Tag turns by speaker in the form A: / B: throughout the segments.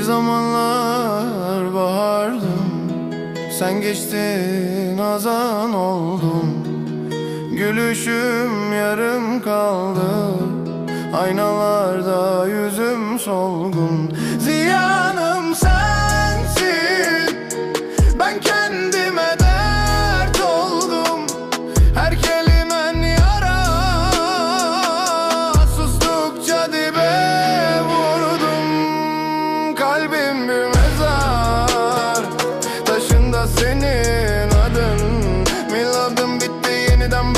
A: Bir zamanlar bahardım Sen geçtin azan oldum. Gülüşüm yarım kaldı Aynalarda yüzüm solgun. Zil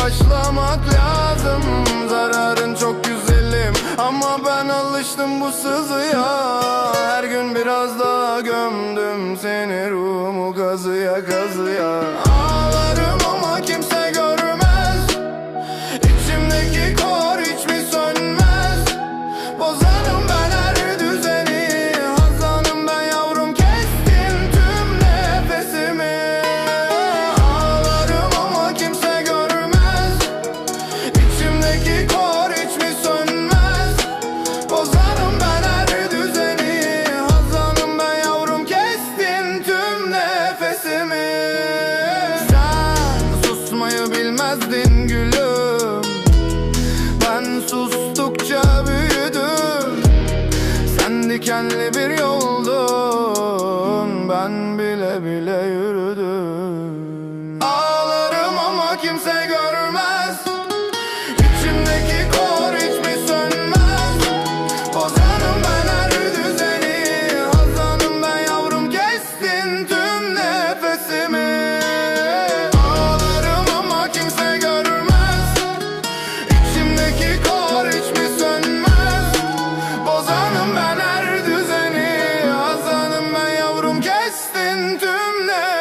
A: başlamak lazım. Zararın çok güzelim. Ama ben alıştım bu sızıya. Her gün biraz daha gömdüm seni ruhumu kazıya kazıya dikenli bir yoldun. Ben bile bile yürüdüm tümle